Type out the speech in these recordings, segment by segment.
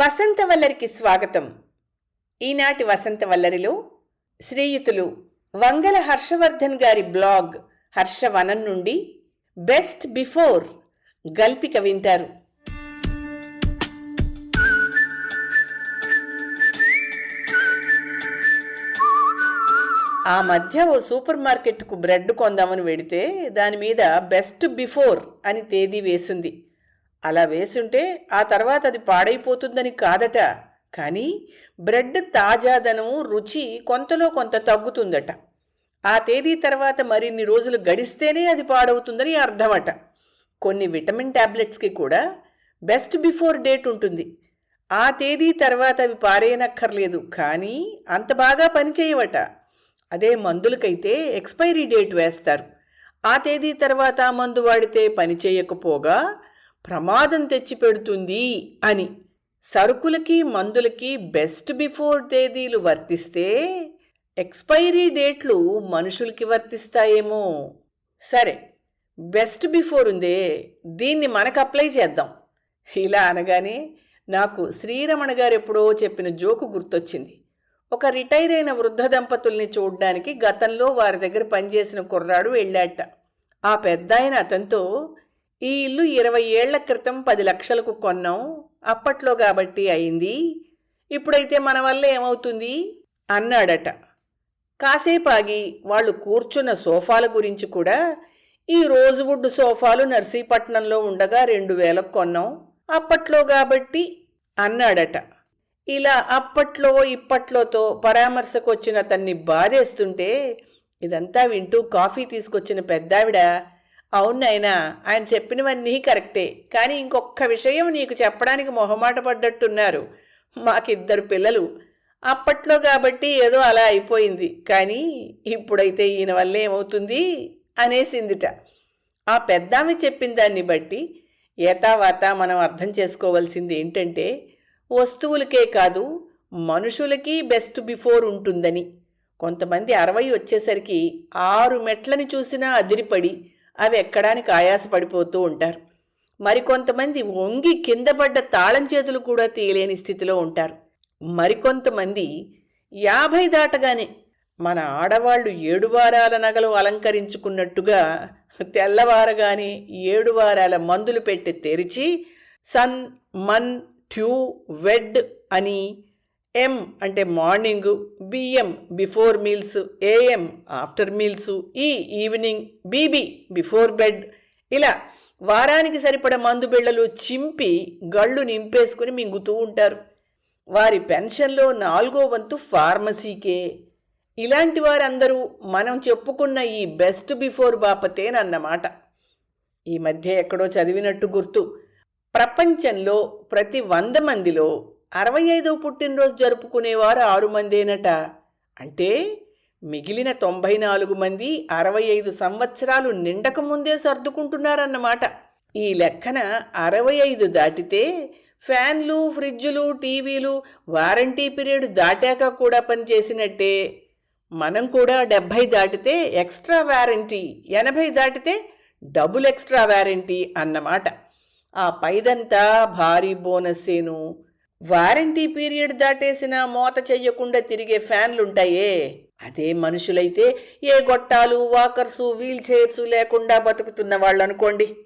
వసంతవల్లరికి స్వాగతం. ఈనాటి వసంతవల్లరిలో శ్రీయుతులు వంగల హర్షవర్ధన్ గారి బ్లాగ్ హర్షవనం నుండి బెస్ట్ బిఫోర్ గల్పిక వింటారు. ఆ మధ్య ఓ సూపర్ మార్కెట్కు బ్రెడ్ కొందామని వెడితే దాని మీద బెస్ట్ బిఫోర్ అని తేదీ వేసింది. అలా వేసుంటే ఆ తర్వాత అది పాడైపోతుందని కాదట. కానీ బ్రెడ్ తాజాదనము రుచి కొంతలో కొంత తగ్గుతుందట. ఆ తేదీ తర్వాత మరిన్ని రోజులు గడిస్తేనే అది పాడవుతుందని అర్థమట. కొన్ని విటమిన్ టాబ్లెట్స్కి కూడా బెస్ట్ బిఫోర్ డేట్ ఉంటుంది. ఆ తేదీ తర్వాత అవి పారేయనక్కర్లేదు కానీ అంత బాగా పనిచేయవట. అదే మందులకైతే ఎక్స్పైరీ డేట్ వేస్తారు. ఆ తేదీ తర్వాత ఆ మందు వాడితే పనిచేయకపోగా ప్రమాదం తెచ్చిపెడుతుంది అని. సరుకులకి మందులకి బెస్ట్ బిఫోర్ తేదీలు వర్తిస్తే ఎక్స్పైరీ డేట్లు మనుషులకి వర్తిస్తాయేమో. సరే బెస్ట్ బిఫోర్ ఉందే దీన్ని మనకు అప్లై చేద్దాం. ఇలా అనగానే నాకు శ్రీరమణ గారు ఎప్పుడో చెప్పిన జోకు గుర్తొచ్చింది. ఒక రిటైర్ అయిన వృద్ధ దంపతుల్ని చూడ్డానికి గతంలో వారి దగ్గర పనిచేసిన కుర్రాడు వెళ్ళాట ఆ పెద్ద ఆయన అతనితో ఈ ఇల్లు ఇరవై ఏళ్ళ క్రితం పది లక్షలకు కొన్నాం. అప్పట్లో కాబట్టి అయింది. ఇప్పుడైతే మన వల్ల ఏమవుతుంది? అన్నాడట. కాసేపు ఆగి వాళ్ళు కూర్చున్న సోఫాల గురించి కూడా ఈ రోజువుడ్ సోఫాలు నర్సీపట్నంలో ఉండగా రెండు వేలకు కొన్నాం. అప్పట్లో కాబట్టి అన్నాడట. ఇలా అప్పట్లో ఇప్పట్లోతో పరామర్శకు వచ్చిన అతన్ని బాధేస్తుంటే ఇదంతా వింటూ కాఫీ తీసుకొచ్చిన పెద్దావిడ అవునాయనా ఆయన చెప్పినవన్నీ కరెక్టే. కానీ ఇంకొక విషయం నీకు చెప్పడానికి మొహమాట పడ్డట్టున్నారు. మాకిద్దరు పిల్లలు. అప్పట్లో కాబట్టి ఏదో అలా అయిపోయింది. కానీ ఇప్పుడైతే ఈయన వల్ల ఏమవుతుంది అనేసిందిట. ఆ పెద్దామె చెప్పిన దాన్ని బట్టి ఏతావాత మనం అర్థం చేసుకోవాల్సింది ఏంటంటే వస్తువులకే కాదు మనుషులకి బెస్ట్ బిఫోర్ ఉంటుందని. కొంతమంది అరవై వచ్చేసరికి ఆరు మెట్లని చూసినా అదిరిపడి అవి ఎక్కడానికి ఆయాసపడిపోతూ ఉంటారు. మరికొంతమంది వంగి కింద పడ్డ తాళం చేతులు కూడా తీయలేని స్థితిలో ఉంటారు. మరికొంతమంది యాభై దాటగానే మన ఆడవాళ్ళు ఏడు వారాల నగలు అలంకరించుకున్నట్టుగా తెల్లవారగానే ఏడు వారాల మందులు పెట్టి తెరిచి సన్ మన్ ట్యూ వెడ్ అని ఎం అంటే morning BM before meals AM after meals ఈ ఈవినింగ్ బీబీ బిఫోర్ బెడ్ ఇలా వారానికి సరిపడ మందు బిళ్ళలు చింపి గళ్ళు నింపేసుకుని మింగుతూ ఉంటారు. వారి పెన్షన్లో నాలుగో వంతు ఫార్మసీకే. ఇలాంటి వారందరూ మనం చెప్పుకున్న ఈ బెస్ట్ బిఫోర్ బాపతేనన్నమాట. ఈ మధ్య ఎక్కడో చదివినట్టు గుర్తు. ప్రపంచంలో ప్రతి వంద మందిలో అరవై ఐదవ పుట్టినరోజు జరుపుకునేవారు ఆరు మందేనట. అంటే మిగిలిన తొంభై నాలుగు మంది అరవై ఐదు సంవత్సరాలు నిండక ముందే సర్దుకుంటున్నారన్నమాట. ఈ లెక్కన అరవై ఐదు దాటితే ఫ్యాన్లు ఫ్రిడ్జులు టీవీలు వారంటీ పీరియడ్ దాటాక కూడా పనిచేసినట్టే. మనం కూడా డెబ్భై దాటితే ఎక్స్ట్రా వారంటీ ఎనభై దాటితే డబుల్ ఎక్స్ట్రా వారంటీ అన్నమాట. ఆ పైదంతా భారీ బోనస్సేను. వారంటీ పీరియడ్ దాటేసిన మోత చెయ్యకుండా తిరిగే ఫ్యాన్లుంటాయే. అదే మనుషులైతే ఏ గొట్టాలు వాకర్సు వీల్ చైర్సు లేకుండా బతుకుతున్న వాళ్ళు అనుకోండి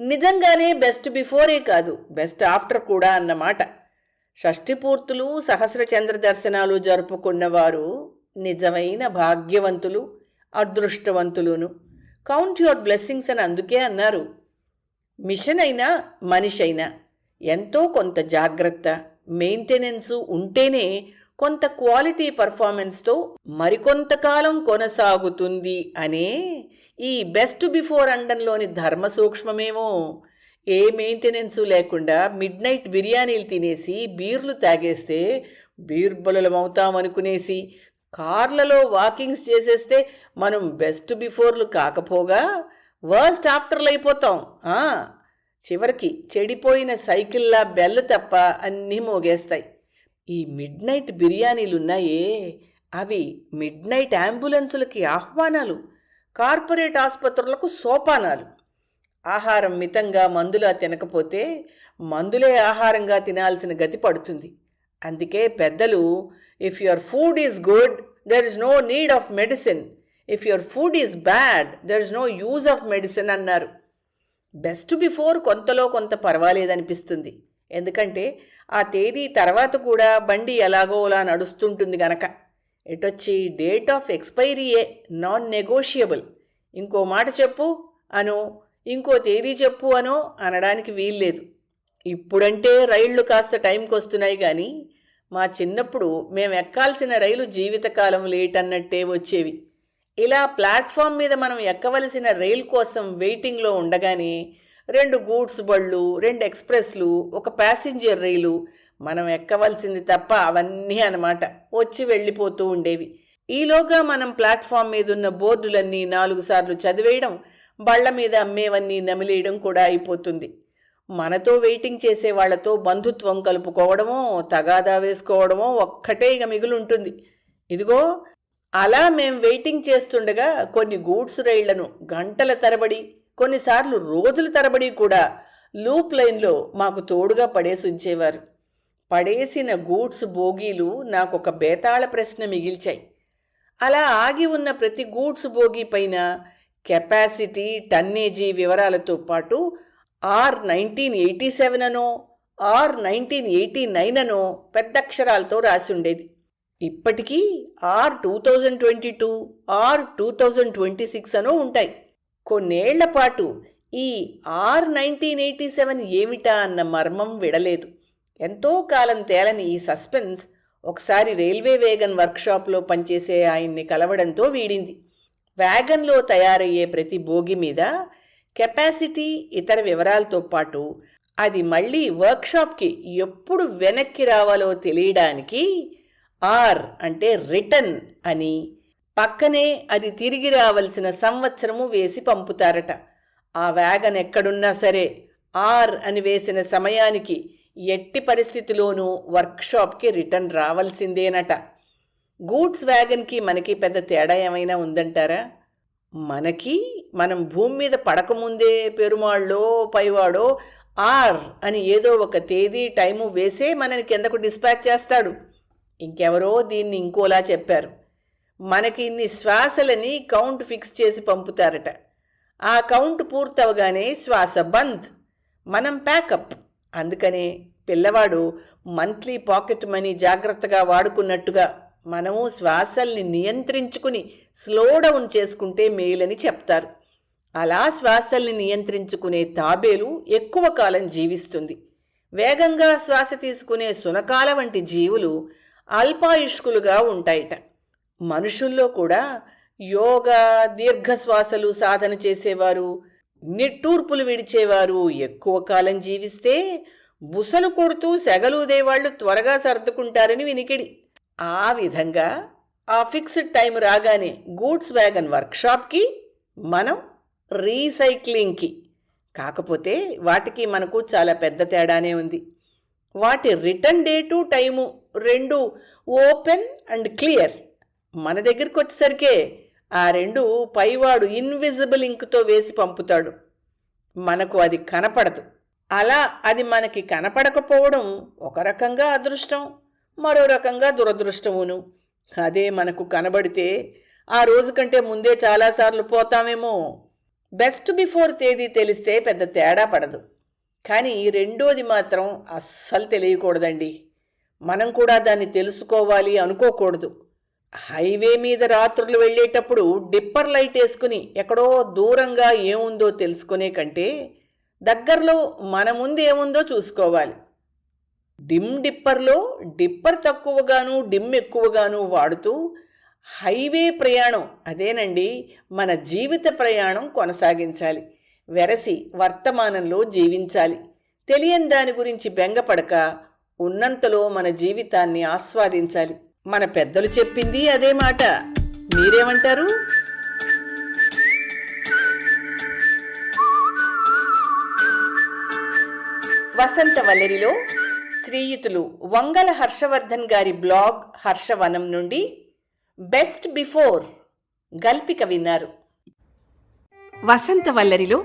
నిజంగానే బెస్ట్ బిఫోరే కాదు బెస్ట్ ఆఫ్టర్ కూడా అన్నమాట. షష్ఠిపూర్తులు సహస్ర చంద్ర దర్శనాలు జరుపుకున్నవారు నిజమైన భాగ్యవంతులు అదృష్టవంతులును. కౌంట్ యువర్ బ్లెస్సింగ్స్ అని అందుకే అన్నారు. మిషన్ అయినా మనిషి అయినా. ఎంతో కొంత జాగ్రత్త మెయింటెనెన్సు ఉంటేనే కొంత క్వాలిటీ పర్ఫార్మెన్స్తో మరికొంతకాలం కొనసాగుతుంది అనే ఈ బెస్ట్ బిఫోర్ అండంలోని ధర్మ సూక్ష్మమేమో. ఏ మెయింటెనెన్సు లేకుండా మిడ్ నైట్ బిర్యానీలు తినేసి బీర్లు తాగేస్తే బీర్బలులమవుతామనుకునేసి కార్లలో వాకింగ్స్ చేసేస్తే మనం బెస్ట్ బిఫోర్లు కాకపోగా వర్స్ట్ ఆఫ్టర్లు అయిపోతాం. చివరికి చెడిపోయిన సైకిల్లా బెల్లు తప్ప అన్నీ మోగేస్తాయి. ఈ మిడ్ నైట్ బిర్యానీలున్నాయే. అవి మిడ్ నైట్ అంబులెన్సులకి ఆహ్వానాలు కార్పొరేట్ ఆసుపత్రులకు సోపానాలు. ఆహారం మితంగా మందులా తినకపోతే మందులే ఆహారంగా తినాల్సిన గతి పడుతుంది. అందుకే పెద్దలు if your food is good there is no need of medicine if your food is bad there is no use of medicine అన్నారు. బెస్ట్ బిఫోర్ కొంతలో కొంత పర్వాలేదనిపిస్తుంది. ఎందుకంటే ఆ తేదీ తర్వాత కూడా బండి ఎలాగోలా నడుస్తుంటుంది గనక. ఎటొచ్చి డేట్ ఆఫ్ ఎక్స్పైరీయే నాన్ నెగోషియబుల్ ఇంకో మాట చెప్పు అనో ఇంకో తేదీ చెప్పు అనో అనడానికి వీల్లేదు. ఇప్పుడంటే రైళ్ళు కాస్త టైంకి వస్తున్నాయి కానీ మా చిన్నప్పుడు మేము ఎక్కాల్సిన రైలు జీవితకాలం లేట్ అన్నట్టే వచ్చేవి. ఇలా ప్లాట్ఫామ్ మీద మనం ఎక్కవలసిన రైలు కోసం వెయిటింగ్లో ఉండగానే రెండు గూడ్స్ బళ్ళు రెండు ఎక్స్ప్రెస్లు ఒక ప్యాసింజర్ రైలు మనం ఎక్కవలసింది తప్ప అవన్నీ అన్నమాట వచ్చి వెళ్ళిపోతూ ఉండేవి. ఈలోగా మనం ప్లాట్ఫామ్ మీద ఉన్న బోర్డులన్నీ నాలుగు సార్లు చదివేయడం బళ్ళ మీద అమ్మేవన్నీ నమిలేయడం కూడా అయిపోతుంది. మనతో వెయిటింగ్ చేసే వాళ్ళతో బంధుత్వం కలుపుకోవడమో తగాదా వేసుకోవడమో ఒక్కటే ఇక మిగులుంటుంది. ఇదిగో అలా మేం వెయిటింగ్ చేస్తుండగా కొన్ని గూడ్స్ రైళ్ళను గంటల తరబడి కొన్నిసార్లు రోజుల తరబడి కూడా లూప్ లైన్లో మాకు తోడుగా పడేసి ఉంచేవారు. పడేసిన గూడ్స్ బోగీలు నాకొక బేతాళ ప్రశ్న మిగిల్చాయి. అలా ఆగి ఉన్న ప్రతి గూడ్స్ బోగీ పైన కెపాసిటీ టన్నేజీ వివరాలతో పాటు ఆర్ నైన్టీన్ ఎయిటీ సెవెన్ అనో ఆర్ నైన్టీన్ ఎయిటీ నైన్ అనో పెద్దక్షరాలతో రాసి ఉండేది. ఇప్పటికీ R two thousand twenty two R two thousand twenty six అనో ఉంటాయి. కొన్నేళ్ళ పాటు ఈ ఆర్ నైన్టీన్ ఎయిటీ సెవెన్ ఏమిటా అన్న మర్మం విడలేదు. ఎంతో కాలం తేలని ఈ సస్పెన్స్ ఒకసారి రైల్వే వేగన్ వర్క్షాప్లో పనిచేసే ఆయన్ని కలవడంతో వీడింది. వ్యాగన్లో తయారయ్యే ప్రతి బోగి మీద కెపాసిటీ ఇతర వివరాలతో పాటు అది మళ్ళీ వర్క్షాప్కి ఎప్పుడు వెనక్కి రావాలో తెలియడానికి ఆర్ అంటే రిటర్న్ అని. పక్కనే అది తిరిగి రావలసిన సంవత్సరము వేసి పంపుతారట. ఆ వ్యాగన్ ఎక్కడున్నా సరే ఆర్ అని వేసిన సమయానికి ఎట్టి పరిస్థితిలోనూ వర్క్షాప్కి రిటర్న్ రావాల్సిందేనట. గూడ్స్ వ్యాగన్కి మనకి పెద్ద తేడా ఏమైనా ఉందంటారా? మనకి మనం భూమి మీద పడకముందే పెరుమాళ్ళో పైవాడో ఆర్ అని ఏదో ఒక తేదీ టైము వేసే మనని కిందకు డిస్పాచ్ చేస్తాడు. ఇంకెవరో దీన్ని ఇంకోలా చెప్పారు. మనకి ఇన్ని శ్వాసలని కౌంట్ ఫిక్స్ చేసి పంపుతారట. ఆ కౌంట్ పూర్తవగానే శ్వాస బంద్. మనం ప్యాకప్. అందుకనే పిల్లవాడు మంత్లీ పాకెట్ మనీ జాగ్రత్తగా వాడుకున్నట్టుగా మనము శ్వాసల్ని నియంత్రించుకుని స్లో డౌన్ చేసుకుంటే మేలని చెప్తారు. అలా శ్వాసల్ని నియంత్రించుకునే తాబేలు ఎక్కువ కాలం జీవిస్తుంది. వేగంగా శ్వాస తీసుకునే సునకాల వంటి జీవులు అల్పాయుష్కులుగా ఉంటాయిట. మనుషుల్లో కూడా యోగా దీర్ఘశ్వాసలు సాధన చేసేవారు నిట్టూర్పులు విడిచేవారు ఎక్కువ కాలం జీవిస్తే బుసలు కొడుతూ సెగలూదేవాళ్ళు త్వరగా సర్దుకుంటారని వినికిడి. ఆ విధంగా ఆ ఫిక్స్డ్ టైం రాగానే గూడ్స్ వ్యాగన్ వర్క్షాప్కి మనం రీసైక్లింగ్కి. కాకపోతే వాటికి మనకు చాలా పెద్ద తేడానే ఉంది. వాటి రిటర్న్ డేటు టైము రెండు ఓపెన్ అండ్ క్లియర్. మన దగ్గరికి వచ్చేసరికే ఆ రెండు పైవాడు ఇన్విజిబుల్ ఇంక్తో వేసి పంపుతాడు. మనకు అది కనపడదు. అలా అది మనకి కనపడకపోవడం ఒక రకంగా అదృష్టం మరో రకంగా దురదృష్టమును. అదే మనకు కనబడితే ఆ రోజు కంటే ముందే చాలాసార్లు పోతామేమో. బెస్ట్ బిఫోర్ తేదీ తెలిస్తే పెద్ద తేడా పడదు. కానీ రెండోది మాత్రం అస్సలు తెలియకూడదండి. మనం కూడా దాన్ని తెలుసుకోవాలి అనుకోకూడదు. హైవే మీద రాత్రులు వెళ్ళేటప్పుడు డిప్పర్ లైట్ వేసుకుని ఎక్కడో దూరంగా ఏముందో తెలుసుకునే కంటే దగ్గరలో మన ముందు ఏముందో చూసుకోవాలి. డిమ్ డిప్పర్లో డిప్పర్ తక్కువగాను డిమ్ ఎక్కువగాను వాడుతూ హైవే ప్రయాణం అదేనండి మన జీవిత ప్రయాణం కొనసాగించాలి. వెరసి వర్తమానంలో జీవించాలి. తెలియని దాని గురించి బెంగపడక ఉన్నంతలో మన జీవితాన్ని ఆస్వాదించాలి. మన పెద్దలు చెప్పింది అదే మాట. మీరేమంటారు? వసంత వల్లరిలో శ్రీయుతులు వంగల హర్షవర్ధన్ గారి బ్లాగ్ హర్షవనం నుండి బెస్ట్ బిఫోర్ గల్పిక విన్నారు. వసంత వల్లరిలో